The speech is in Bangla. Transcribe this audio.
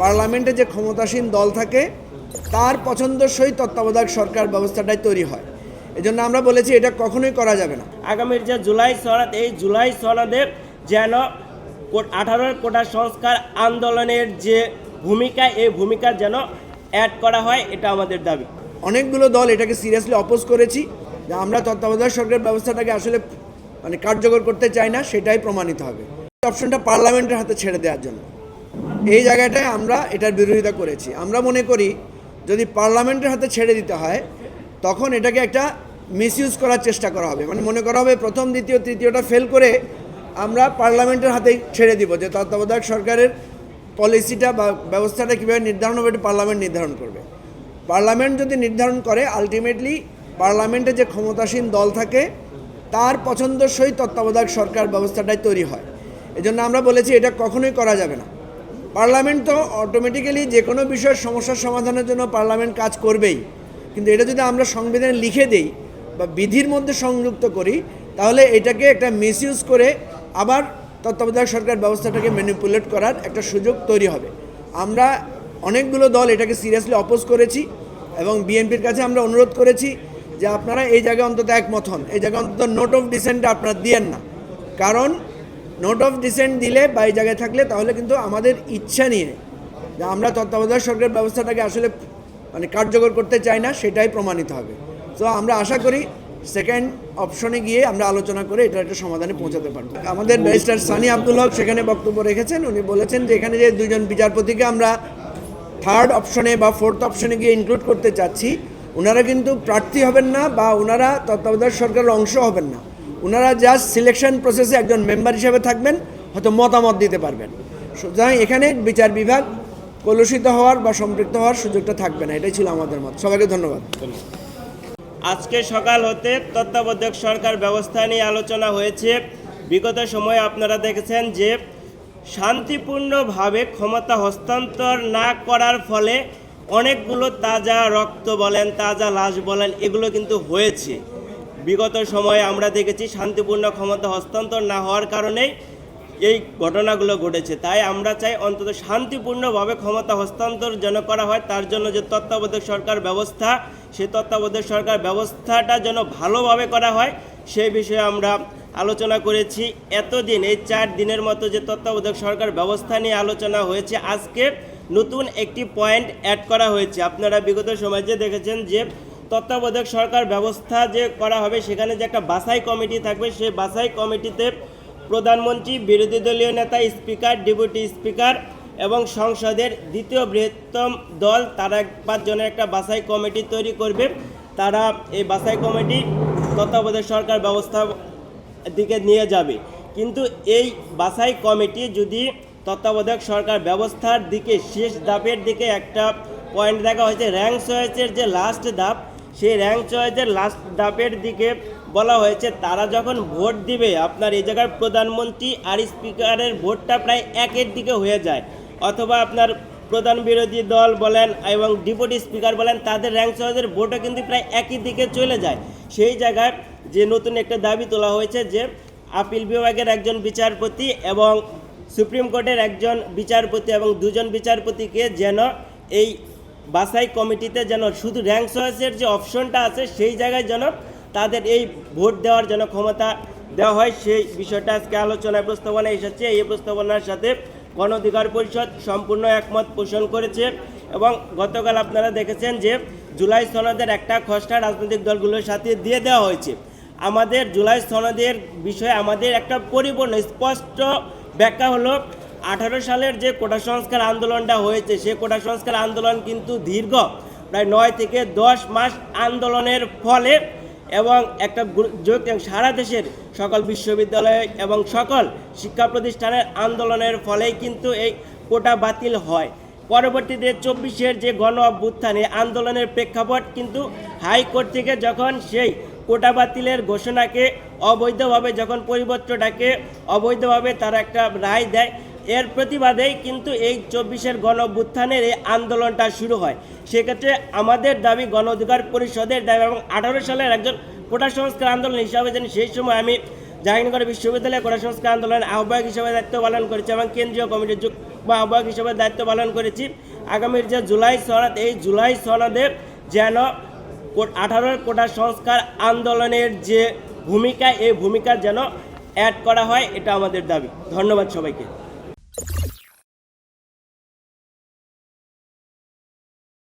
পার্লামেন্টে যে ক্ষমতাসীন দল থাকে তার পছন্দসই তত্ত্বাবধায়ক সরকার ব্যবস্থাটাই তৈরি হয়। এজন্য আমরা বলেছি এটা কখনোই করা যাবে না। আগামীর যে জুলাই সনদ এই জুলাই সনদে যেন আঠারো কোটা সংস্কার আন্দোলনের যে ভূমিকা এই ভূমিকা যেন অ্যাড করা হয় এটা আমাদের দাবি। অনেকগুলো দল এটাকে সিরিয়াসলি অপোজ করেছি। যে আমরা তত্ত্বাবধায়ক সরকার ব্যবস্থাটাকে আসলে মানে কার্যকর করতে চাই না সেটাই প্রমাণিত হবে। অপশনটা পার্লামেন্টের হাতে ছেড়ে দেওয়ার জন্য। এই জায়গাটায় আমরা এটার বিরোধিতা করেছি। আমরা মনে করি, যদি পার্লামেন্টের হাতে ছেড়ে দিতে হয়, তখন এটাকে একটা মিসইউজ করার চেষ্টা করা হবে। মানে মনে করা হবে প্রথম, দ্বিতীয়, তৃতীয়টা ফেল করে আমরা পার্লামেন্টের হাতেই ছেড়ে দিব যে তত্ত্বাবধায়ক সরকারের পলিসিটা বা ব্যবস্থাটা কীভাবে নির্ধারণ হবে, এটা পার্লামেন্ট নির্ধারণ করবে। পার্লামেন্ট যদি নির্ধারণ করে আলটিমেটলি পার্লামেন্টে যে ক্ষমতাসীন দল থাকে, তার পছন্দসই তত্ত্বাবধায়ক সরকার ব্যবস্থাটাই তৈরি হয়। এজন্য আমরা বলেছি এটা কখনোই করা যাবে না। পার্লামেন্ট তো অটোমেটিক্যালি যে কোনো বিষয়ের সমস্যার সমাধানের জন্য পার্লামেন্ট কাজ করবেই। কিন্তু এটা যদি আমরা সংবিধানে লিখে দেই বা বিধির মধ্যে সংযুক্ত করি, তাহলে এটাকে একটা মিসইউজ করে আবার তত্ত্বাবধায়ক সরকার ব্যবস্থাটাকে ম্যানিপুলেট করার একটা সুযোগ তৈরি হবে। আমরা অনেকগুলো দল এটাকে সিরিয়াসলি অপোজ করেছি এবং বিএনপির কাছে আমরা অনুরোধ করেছি যে আপনারা এই জায়গায় অন্তত একমত হন। এই জায়গায় অন্তত নোট অফ ডিসেন্ট আপনারা দিয়েন না। কারণ নোট অফ ডিসেন্ট দিলে বা এই জায়গায় থাকলে তাহলে কিন্তু আমাদের ইচ্ছা নিয়ে যে আমরা তত্ত্বাবধায়ক সরকার ব্যবস্থাটাকে আসলে মানে কার্যকর করতে চাই না, সেটাই প্রমাণিত হবে। তো আমরা আশা করি সেকেন্ড অপশনে গিয়ে আমরা আলোচনা করে এটা একটা সমাধানে পৌঁছাতে পারব। আমাদের ব্যারিস্টার সানি আব্দুল হক সেখানে বক্তব্য রেখেছেন। উনি বলেছেন যে এখানে যে দুজন বিচারপতিকে আমরা থার্ড অপশনে বা ফোর্থ অপশনে গিয়ে ইনক্লুড করতে চাচ্ছি ওনারা কিন্তু প্রার্থী হবেন না বা ওনারা তত্ত্বাবধায়ক সরকারের অংশ হবেন না। ওনারা জাস্ট সিলেকশন প্রসেসে একজন মেম্বার হিসেবে থাকবেন, হয়তো মতামত দিতে পারবেন। সুতরাং এখানে বিচার বিভাগ কলুষিত হওয়ার বা সম্পৃক্ত হওয়ার সুযোগটা থাকবে না, এটাই ছিল আমাদের মত। সবাইকে ধন্যবাদ। আজকে সকাল হতে তত্ত্বাবধায়ক সরকার ব্যবস্থা নিয়ে আলোচনা হয়েছে। বিগত সময়ে আপনারা দেখেছেন যে শান্তিপূর্ণভাবে ক্ষমতা হস্তান্তর না করার ফলে অনেকগুলো তাজা রক্ত বলেন, তাজা লাশ বলেন, এগুলো কিন্তু হয়েছে। বিগত সময়ে আমরা দেখেছি শান্তিপূর্ণ ক্ষমতা হস্তান্তর না হওয়ার কারণেই এই ঘটনাগুলো ঘটেছে। তাই আমরা চাই অন্তত শান্তিপূর্ণভাবে ক্ষমতা হস্তান্তর যেন করা হয়, তার জন্য যে তত্ত্বাবধায়ক সরকার ব্যবস্থা, সেই তত্ত্বাবধায়ক সরকার ব্যবস্থাটা যেন ভালোভাবে করা হয়, সেই বিষয়ে আমরা আলোচনা করেছি। এতদিন, এই চার দিনের মতো যে তত্ত্বাবধায়ক সরকার ব্যবস্থা নিয়ে আলোচনা হয়েছে, আজকে নতুন একটি পয়েন্ট অ্যাড করা হয়েছে। আপনারা বিগত সময় যে দেখেছেন যে তত্ত্বাবধায়ক সরকার ব্যবস্থা যে করা হবে, সেখানে যে একটা বাছাই কমিটি থাকবে, সেই বাছাই কমিটিতে প্রধানমন্ত্রী, বিরোধী দলীয় নেতা, স্পিকার, ডেপুটি স্পিকার এবং সংসদের দ্বিতীয় বৃহত্তম দল, তারা পাঁচজনের একটা বাছাই কমিটি তৈরি করবে। তারা এই বাছাই কমিটি তত্ত্বাবধায়ক সরকার ব্যবস্থা দিকে নিয়ে যাবে। কিন্তু এই বাছাই কমিটি যদি তত্ত্বাবধায়ক সরকার ব্যবস্থার দিকে, শেষ ধাপের দিকে একটা পয়েন্ট দেখা হয়েছে। র্যাঙ্ক চয়েসের যে লাস্ট ধাপ সেই র্যাঙ্ক চয়েসের লাস্ট ধাপের দিকে বলা হয়েছে, তারা যখন ভোট দিবে, আপনার এই জায়গার প্রধানমন্ত্রী আর স্পিকারের ভোটটা প্রায় একের দিকে হয়ে যায়। অথবা আপনার প্রধান বিরোধী দল বলেন এবং ডেপুটি স্পিকার বলেন, তাদের র্যাঙ্ক চয়েসের ভোটও কিন্তু প্রায় একই দিকে চলে যায়। সেই জায়গায় যে নতুন একটা দাবি তোলা হয়েছে যে, আপিল বিভাগের একজন বিচারপতি এবং সুপ্রিম কোর্টের একজন বিচারপতি এবং দুজন বিচারপতিকে যেন এই বাছাই কমিটিতে যেন শুধু র্যাঙ্ক চয়েসের যে অপশনটা আছে, সেই জায়গায় যেন তাদের এই ভোট দেওয়ার জন্য ক্ষমতা দেওয়া হয়, সেই বিষয়টা আজকে আলোচনায় প্রস্তাবনা এসেছে। এই প্রস্তাবনার সাথে গণ অধিকার পরিষদ সম্পূর্ণ একমত পোষণ করেছে এবং গতকাল আপনারা দেখেছেন যে জুলাই সনদের একটা খসড়া রাজনৈতিক দলগুলোর সাথে দিয়ে দেওয়া হয়েছে। আমাদের জুলাই সনদের বিষয়ে আমাদের একটা পরিপূর্ণ স্পষ্ট ব্যাখ্যা হলো আঠারো সালের যে কোটা সংস্কার আন্দোলনটা হয়েছে, সে কোটা সংস্কার আন্দোলন কিন্তু দীর্ঘ, প্রায় নয় থেকে দশ মাস আন্দোলনের ফলে এবং একটা সারা দেশের সকল বিশ্ববিদ্যালয় এবং সকল শিক্ষা প্রতিষ্ঠানের আন্দোলনের ফলেই কিন্তু এই কোটা বাতিল হয়। পরবর্তীতে চব্বিশের যে গণ অভ্যুত্থানে আন্দোলনের প্রেক্ষাপট কিন্তু হাইকোর্ট থেকে যখন সেই কোটা বাতিলের ঘোষণাকে অবৈধভাবে, যখন পরিবর্তনটাকে অবৈধভাবে তারা একটা রায় দেয় এর প্রতিবাদেই কিন্তু এই চব্বিশের গণ অভ্যুত্থানের এই আন্দোলনটা শুরু হয়। সেক্ষেত্রে আমাদের দাবি গণ অধিকার পরিষদের দাবি এবং আঠারো সালের একজন কোটা সংস্কার আন্দোলন হিসাবে যেন সেই সময় আমি জাহাঙ্গীরনগর বিশ্ববিদ্যালয়ে কোটা সংস্কার আন্দোলনের আহ্বায়ক হিসেবে দায়িত্ব পালন করেছি এবং কেন্দ্রীয় কমিটির যুগ বা আহ্বায়ক হিসেবে দায়িত্ব পালন করেছি। আগামীর যে জুলাই সনদ, এই জুলাই সনদের যেন আঠারোর কোটা সংস্কার আন্দোলনের যে ভূমিকা, এই ভূমিকা যেন অ্যাড করা হয়, এটা আমাদের দাবি। ধন্যবাদ সবাইকে।